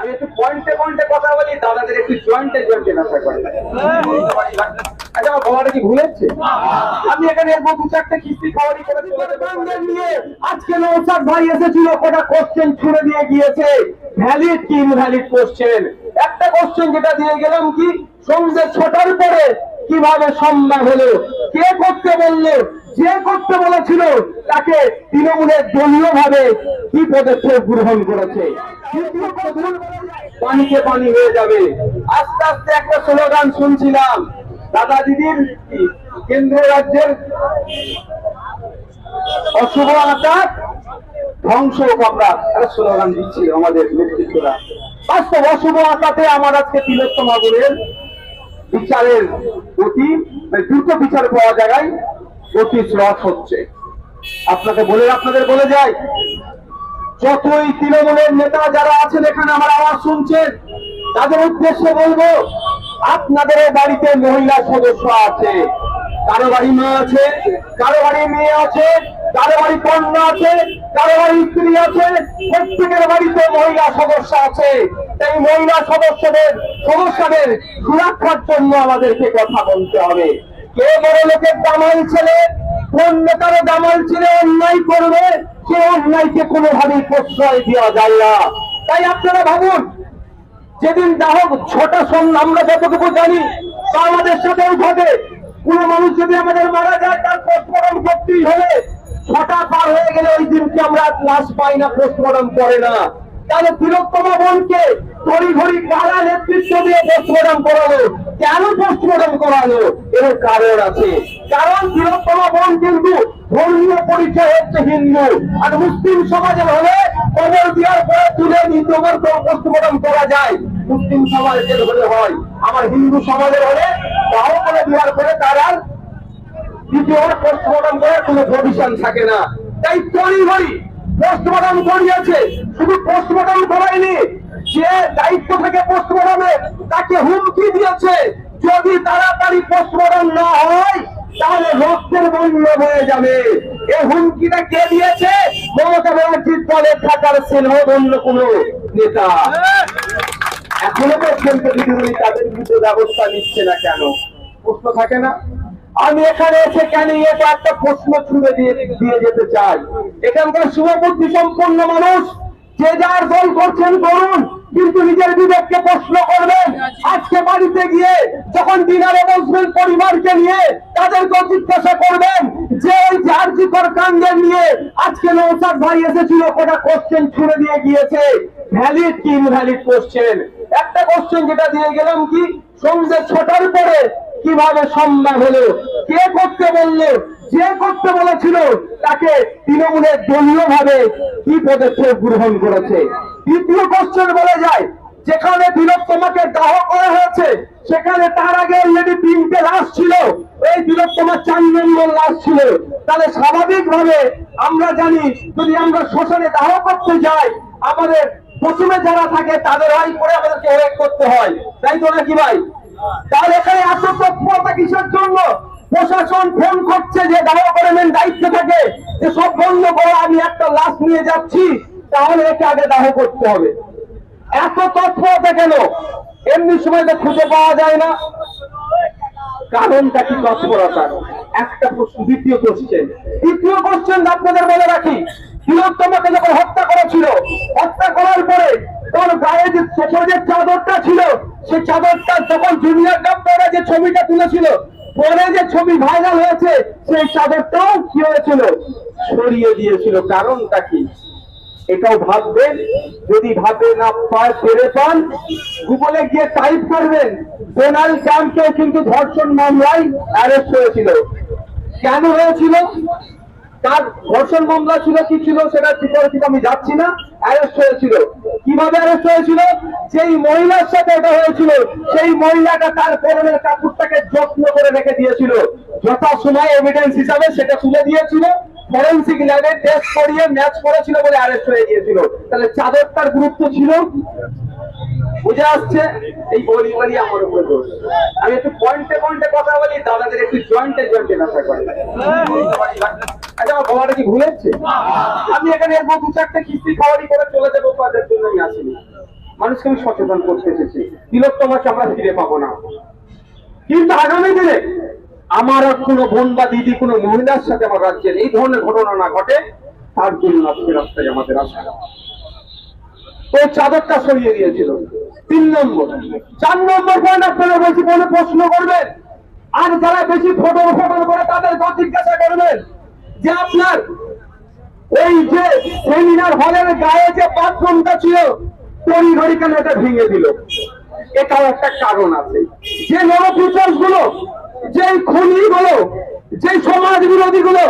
আমি একটু পয়েন্টে পয়েন্টে কথা বলি, দাদাদের একটু জয়েন্টে জয়েন্টে নেশা করে। আচ্ছা আজকে ভাই এসেছিল কোশ্চেন ছুড়ে দিয়ে গিয়েছে। কোশ্চেন একটা কোশ্চেন যেটা দিয়ে গেলাম কি ছটার পরে কীভাবে সম্মান হলো? কে করতে বলল? যে করতে বলেছিল তাকে তৃণমূলের দলীয় ভাবে কি পদক্ষেপ গ্রহণ করেছে। পানিতে পানি হয়ে যাবে। আস্তে আস্তে একটা স্লোগান শুনছিলাম। দাদা দিদির কেন্দ্র রাজ্যের অশুভ আকার ধ্বংস আমরা। একটা স্লোগান দিচ্ছি আমাদের নেতৃত্বরা। বাস্তব অশুভ আকাতে আমার আজকে তিলোত্তমা বলের বিচারের গতি মানে দ্রুত বিচার পাওয়া জায়গায় স্রস হচ্ছে। আপনাকে বলে, আপনাদের বলে যাই, যতই তৃণমূলের নেতা যারা আছেন এখানে আমার আওয়াজ শুনছেন, তাদের উদ্দেশ্যে বলব, আপনাদের বাড়িতে মহিলা সদস্য আছে, কারও বাড়ি মা আছে, কারও বাড়ি মেয়ে আছে, কারও বাড়ি কন্যা আছে, কারও বাড়ি স্ত্রী আছে, প্রত্যেকের বাড়িতে মহিলা সদস্য আছে। তাই মহিলা সদস্যদের সমস্যাদের সুরক্ষার জন্য আমাদেরকে কথা বলতে হবে। কে বড় লোকের দামাল ছেলে, কোন নেতারও দামাল ছেলে অন্যায় করবে, সে অন্যায়কে কোনোভাবেই প্রশ্রয় দেওয়া যায় না। তাই আপনারা ভাবুন, যেদিন দাহক আমরা যতটুকু জানি, তা আমাদের সাথেও ঘটে। কোন মানুষ যদি আমাদের মারা যায়, তার পোস্টমর্টম করতেই হবে। ছটা পার হয়ে গেলে ওই দিনকে আমরা লাশ পাই না পোস্টমর্টম করে না। তাহলে তিলোত্তমা বোনকে ঘড়ি ঘড়ি কারা নেতৃত্ব দিয়ে পোস্টমর্টম করালো? কেন পোস্টমর্টম করালো? এর কারণ আছে। কারণ বোন কিন্তু ধর্মীয় পরিচয় হচ্ছে হিন্দু। আর মুসলিম হলে দেওয়ার পরে তুলে পোস্টমর্টম করা যায়। মুসলিম সমাজের হলে হয় আমার হিন্দু সমাজের হলে তাও করে দেওয়ার পরে তার আর পোস্টমর্টম করার কোনো প্রভিশন থাকে না। তাই তরি ঘড়ি পোস্টমর্টম করিয়েছে। শুধু পোস্টমর্টম করায়নি যে দায়িত্ব থেকে পোস্টমর্টমে তাকে হুমকি দিয়েছে, যদি তাড়াতাড়ি পোস্টমর্টম না হয়, তাহলে রক্তের মূল্য হয়ে যাবে। এই হুমকিটা কে দিয়েছে? মমতা ব্যানার্জির দলে থাকার সেলহ অন্য কোন নেতা। এখনও পর্যন্ত দিদিমণি তাদের বিরুদ্ধে ব্যবস্থা নিচ্ছে না কেন? প্রশ্ন থাকে না? আমি এখানে এসে কেন এটা একটা প্রশ্ন ছুড়ে দিয়ে দিয়ে যেতে চাই? এখানকার শুভবুদ্ধি সম্পন্ন মানুষ, যে যার দল করছেন করুন। কিন্তু নিজের বিবেককে প্রশ্ন করবেন। আজকে বাড়িতে গিয়ে যখন ডিনারে বসবেন পরিবারকে নিয়ে তাদেরকে জিজ্ঞাসা করবেন, যে ওই জার্জিকর কাণ্ডে নিয়ে আজকে নৌসাদ ভাই এসেছিল, কোটা কোশ্চেন ছুড়ে দিয়ে গিয়েছে। ভ্যালিড কি ইনভ্যালিড কোশ্চেন একটা কোশ্চেন যেটা দিয়ে গেলাম কি, সন্ধ্যে ছটার পরে কীভাবে সম্মান হলো? কে করতে বলল? যে করতে বলেছিল, তাকে তৃণমূলের দলীয় ভাবে কি পদক্ষেপ গ্রহণ করেছে? দ্বিতীয় কোশ্চেন বলা যায়, যেখানে তিলোত্তমাকে দাহ করা হয়েছে, সেখানে তার আগে অলরেডি তিনটে লাশ ছিল, এই তিলোত্তমার চার নম্বর লাশ ছিল। তাহলে স্বাভাবিক ভাবে আমরা জানি, যদি আমরা শ্মশানে দাহ করতে যাই, আমাদের প্রথমে যারা থাকে, তাদের হয় করে আমাদেরকে ওয়েট করতে হয়। তাই তো নাকি ভাই? তাহলে এখানে এত তৎপরতা কিসের জন্য? প্রশাসন ফোন করছে যে দাহ করে দায়িত্ব থাকে, যে সব বন্ধ করো, আমি একটা লাশ নিয়ে যাচ্ছি। তাহলে একে আগে দাহ করতে হবে। এত তৎপরতা কেন? এমনি সময় তো খুঁজে পাওয়া যায় না। কারণটা কি তৎপরতার একটা প্রশ্ন, দ্বিতীয় কোশ্চেন তৃতীয় কোশ্চেন আপনাদের বলে রাখি। তিলোত্তমাকে যখন হত্যা করেছিল, হত্যা করার পরে তোর গায়ে যে সবুজের চাদরটা ছিল সেই চাদরটা যখন জুনিয়র ডাক্তাররা যে ছবিটা তুলেছিল, পরে যে ছবি ভাইরাল হয়েছে, সেই চাদরটাও কি হয়েছিল? সরিয়ে দিয়েছিল। কারণটা কি? এটাও ভাববেন, যদি ভাবে না পায়, পেরে পান। গুগলে গিয়ে টাইপ করবেন ডোনাল্ড ট্রাম্পকে কিন্তু ধর্ষণ মামলায় অ্যারেস্ট হয়েছিল। কেন হয়েছিল? তার ধর্ষণ মামলা ছিল, কি ছিল সেটা বিপরীত আমি যাচ্ছি না। অ্যারেস্ট হয়েছিল। কীভাবে অ্যারেস্ট হয়েছিল? যেই মহিলার সাথে এটা হয়েছিল, সেই মহিলাটা তার পরনের কাপড়টাকে যত্ন করে রেখে দিয়েছিল। যথাসময় এভিডেন্স হিসাবে সেটা তুলে দিয়েছিল। ফরেন্সিক ল্যাবে টেস্ট করিয়ে ম্যাচ করেছিল বলে অ্যারেস্ট হয়ে গিয়েছিল। তাহলে চাদরটার গুরুত্ব ছিল? বুঝে আসছে? এই বলি বলি আমার দোষ। আমি একটু পয়েন্টে পয়েন্টে কথা বলি, দাদাদের একটু জয়েন্টে জয়েন্টে করে। আচ্ছা আমি এখানে দু চারটে কিস্তি চলে তাদের জন্য আমি আসিনি। মানুষকে আমি সচেতন করতে এসেছি। তিলোত্তমাকে আমরা ফিরে পাবো না। কিন্তু আগামী দিনে আমার আর কোনো বোন বা দিদি, কোনো মহিলার সাথে আমার রাজ্যের এই ধরনের ঘটনা না ঘটে, তার জন্য আজকে রাস্তায় আমাদের আসা তো চাদরটা সরিয়ে দিয়েছিল। তিন নম্বর। চার নম্বর পয়েন্ট আপনারা বলছি বলে প্রশ্ন করবেন। আর যারা বেশি ফটো ফটো করে তাদের জিজ্ঞাসা করবেন যে আপনার ওই যে সেমিনার হলের গায়ে যে বাথরুমটা ছিল তড়ি ঘড়ি কেন এটা ভেঙে দিল? এটাও একটা কারণ আছে। যে নরফিচার্সগুলো যে খুনি গুলো যে সমাজ বিরোধী গুলো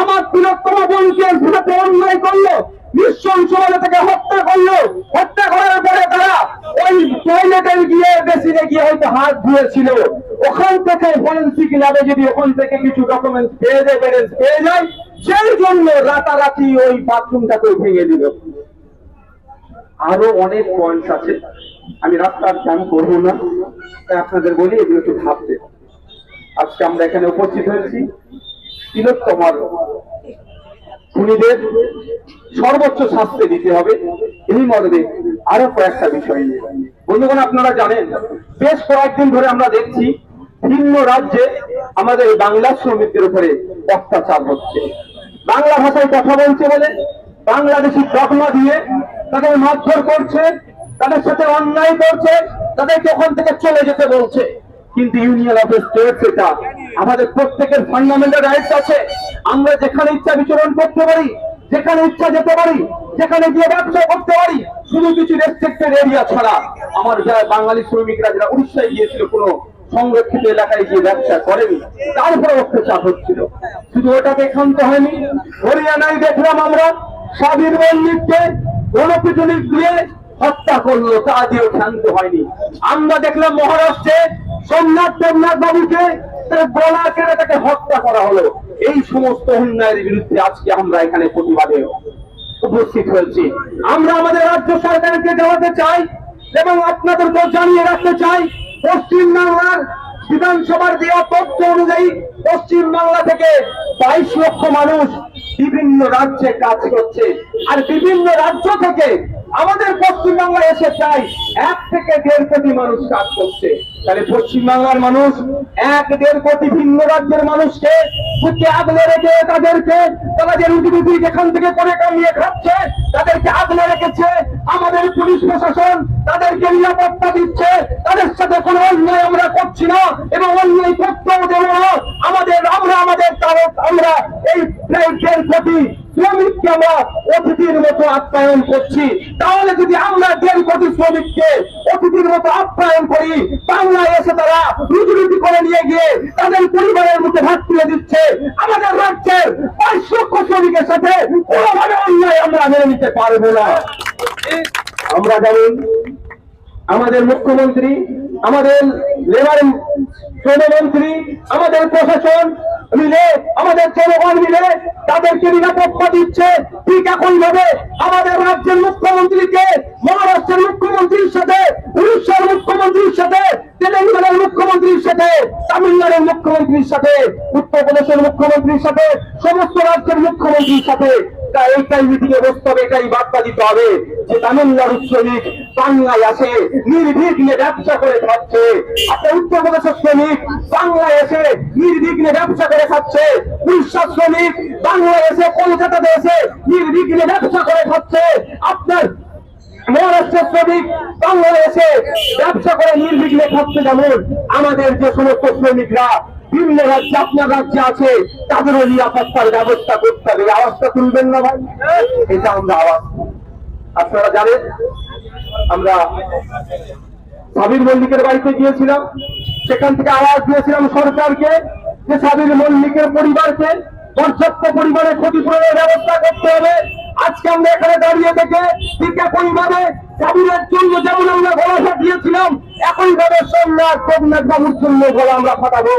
আমার তিলোত্তম বোনকে সাথে অন্যায় করল হত্যা করল, হত্যা করার পরে তারা ওই গিয়ে হয়তো হাত ধুয়েছিল। ওখান থেকে ফরেন্সিক ল্যাবে যদি ওখান থেকে কিছু ডকুমেন্ট পেয়ে যায় পেয়ে যায়, সেই জন্য রাতারাতি ওই বাথরুমটাকে ভেঙে দিল। আরও অনেক পয়েন্ট আছে। আমি রাস্তার জ্যাম করব না আপনাদের বলি, এগুলো একটু ভাবতে আজকে আমরা এখানে উপস্থিত হয়েছি। তিলোত্তমার খুনিদের সর্বোচ্চ শাস্তি দিতে হবে। এই মর্মে আরও কয়েকটা বিষয় নিয়ে। বন্ধুগণ, আপনারা জানেন, বেশ কয়েকদিন ধরে আমরা দেখছি ভিন্ন রাজ্যে আমাদের বাংলা শ্রমিকদের উপরে অত্যাচার হচ্ছে। বাংলা ভাষায় কথা বলছে বলে বাংলাদেশি তকমা দিয়ে তাদের মারধর করছে, তাদের সাথে অন্যায় করছে, তাদেরকে ওখান থেকে চলে যেতে বলছে। কিন্তু ইউনিয়ন অফ স্টেট এটা। আমাদের প্রত্যেকের ফান্ডামেন্টাল রাইটস আছে। আমরা যেখানে ইচ্ছা বিচরণ করতে পারি, যেখানে ইচ্ছা যেতে পারি, যেখানে গিয়ে ব্যবসা করতে পারি, শুধু কিছু রেস্ট্রিক্টেড এরিয়া ছাড়া। আমার যারা বাঙালি শ্রমিকরা, যারা উড়িষ্যায় গিয়েছিল, কোনো সংরক্ষিত এলাকায় গিয়ে ব্যবসা করেনি তারপরে অত্যাচার হচ্ছিল। শুধু ওটাকে ক্ষান্ত হয়নি। হরিয়ানায় দেখলাম আমরা স্বাধীন মল্লিককে গণপিটুনি দিয়ে হত্যা করল, তা দিয়েও ক্ষান্ত হয়নি। আমরা দেখলাম মহারাষ্ট্রে সোমনাথ দেবনাথ বাবুকে তার গলা কেটে তাকে হত্যা করা হলো। এই সমস্ত অন্যায়ের বিরুদ্ধে আজকে আমরা এখানে প্রতিবাদে উপস্থিত হয়েছি। আমরা আমাদের রাজ্য সরকারকে জানাতে চাই এবং আপনাদেরকেও জানিয়ে রাখতে চাই পশ্চিম বাংলার বিধানসভার দেওয়া তথ্য অনুযায়ী পশ্চিম বাংলা থেকে বাইশ লক্ষ মানুষ বিভিন্ন রাজ্যে কাজ করছে। আর বিভিন্ন রাজ্য থেকে আমাদের পশ্চিম বাংলায় এসে চাই। এক থেকে দেড় কোটি মানুষ কাজ করছে। তাহলে পশ্চিম বাংলার মানুষ এক দেড় কোটি ভিন্ন রাজ্যের মানুষকে বুকে আগলে রেখে তাদেরকে তারা যে রুটি রুটি যেখান থেকে করে কামিয়ে খাচ্ছে, তাদেরকে আগলে রেখেছে আমাদের পুলিশ প্রশাসন, তাদেরকে নিরাপত্তা দিচ্ছে। তাদের সাথে কোনো অন্যায় আমরা করছি না এবং অন্যায় করতেও দেবো না। আমাদের, আমরা, আমাদের তারক, আমরা এই দেড় কোটি শ্রমিককে আমরা অতিথির মতো আপ্যায়ন করছি? তাহলে যদি আমরা দেড় কোটি শ্রমিককে অতিথির মতো আপ্যায়ন করি, বাংলায় এসে তারা রুটি করে নিয়ে গিয়ে তাদের পরিবারের মধ্যে ভাত তুলে দিচ্ছে। আমাদের রাজ্যের বাইশ লক্ষ শ্রমিকের সাথে কোনোভাবে অন্যায় আমরা মেনে নিতে পারব না। আমরা জানি আমাদের মুখ্যমন্ত্রী, আমাদের লেবার শ্রমমন্ত্রী, আমাদের প্রশাসন মিলে আমাদের জনগণ মিলে তাদেরকে নিরাপত্তা দিচ্ছে। ঠিক একই ভাবে আমাদের রাজ্যের মুখ্যমন্ত্রীকে মহারাষ্ট্রের মুখ্যমন্ত্রীর সাথে, উড়িষ্যার মুখ্যমন্ত্রীর সাথে, তেলেঙ্গানার মুখ্যমন্ত্রীর সাথে, তামিলনাড়ুর মুখ্যমন্ত্রীর সাথে, উত্তরপ্রদেশের মুখ্যমন্ত্রীর সাথে, সমস্ত রাজ্যের মুখ্যমন্ত্রীর সাথে। এইটাই মিটিং এ বসতে হবে, এটাই বার্তা দিতে হবে। যে তামিলনাড়ুর শ্রমিক বাংলায় আসে নির্বিঘ্নে ব্যবসা করে খাচ্ছে। আপনার উত্তরপ্রদেশের শ্রমিক বাংলায় এসে নির্বিঘ্নে ব্যবসা করে খাচ্ছে। উড়িষ্যার শ্রমিক বাংলায় এসে কলকাতাতে এসে নির্বিঘ্নে ব্যবসা করে খাচ্ছে। আপনার মহারাষ্ট্রের শ্রমিক বাংলাদেশে ব্যবসা করে নির্বিঘ্নে খাচ্ছে যেমন আমাদের যে সমস্ত শ্রমিকরা বিভিন্ন রাজ্যে, আপনার রাজ্যে আছে, তাদেরও নিরাপত্তার ব্যবস্থা করতে হবে। আওয়াজটা তুলবেন না ভাই? এটা আমরা আওয়াজ আপনারা জানেন, আমরা সাবির মল্লিকের বাড়িতে গিয়েছিলাম। সেখান থেকে আওয়াজ দিয়েছিলাম সরকারকে যে সাবির মল্লিকের পরিবারকে পর্যাপ্ত পরিমাণে ক্ষতিপূরণের ব্যবস্থা করতে হবে। আজকে আমরা এখানে দাঁড়িয়ে থেকে ঠিক একইভাবে সাবিরের জন্য যেমন আমরা গলা ফাটিয়েছিলাম একইভাবে সোমনাথ সোমনাথ বাবুর জন্য গলা আমরা ফাটাবো।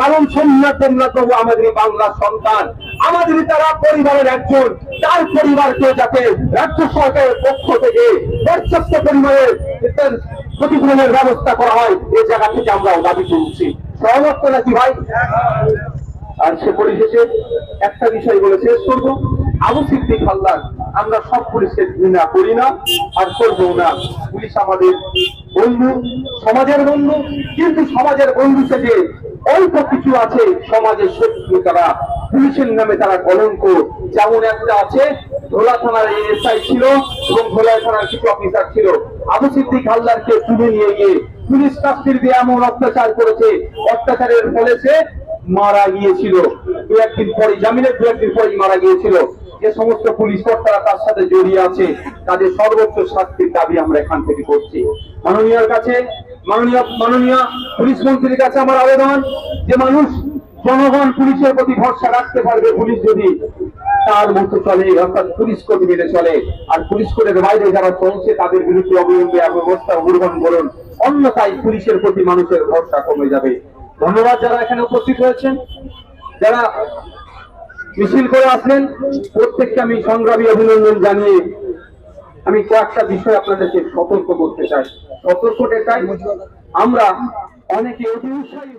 কারণ সোমনাথ সোমনাথ বাবু আমাদের বাংলার সন্তান আমাদের তারা পরিবারের একজন। তার পরিবারকে যাতে রাজ্য সরকারের পক্ষ থেকে পর্যাপ্ত পরিমাণে ক্ষতিপূরণের ব্যবস্থা করা হয়, এই জায়গা থেকে আমরা দাবি তুলছি। সহমত নাকি ভাই? আর সে পরিশেষে একটা বিষয় বলে শেষ আবু সিদ্দিক হালদার আমরা সব পুলিশের ঘৃণা করি না আর করব না। পুলিশ আমাদের বন্ধু, সমাজের বন্ধু, কিন্তু সমাজের বন্ধু থেকে অল্প কিছু আছে, সমাজের শত্রু তারা, পুলিশের নামে তারা কলঙ্ক। যেমন একটা আছে, ধোলা থানার এসআই ছিল এবং ধোলা থানার কিছু অফিসার ছিল। আবু সিদ্দিক হালদারকে তুলে নিয়ে গিয়ে পুলিশ কাস্তির দিয়ে এমন অত্যাচার করেছে। অত্যাচারের ফলে সে মারা গিয়েছিল। দু একদিন পরে জামিনের দু একদিন পরেই মারা গিয়েছিল। যে সমস্ত পুলিশ কর্তারা তার সাথে জড়িয়ে আছে, তাদের সর্বোচ্চ শাস্তির দাবি আমরা এখান থেকে করছি। মাননীয়র কাছে, মাননীয় মাননীয় পুলিশ মন্ত্রীর কাছে আমার আবেদন যে মানুষ, জনগণ পুলিশের প্রতি ভরসা রাখতে পারবে, পুলিশ যদি তার মতো চলে, অর্থাৎ পুলিশ কোড মেনে চলে, আর পুলিশ কোডের বাইরে যারা চলছে, তাদের বিরুদ্ধে অবলম্বে ব্যবস্থা গ্রহণ করুন। অন্যথায় পুলিশের প্রতি মানুষের ভরসা কমে যাবে। ধন্যবাদ যারা এখানে উপস্থিত হয়েছেন। যারা মিছিল করে আসলেন। প্রত্যেককে আমি সংগ্রামী অভিনন্দন জানিয়ে আমি কয়েকটা বিষয় আপনাদেরকে সতর্ক করতে চাই। সতর্কটা চাই আমরা অনেকে অতি উৎসাহী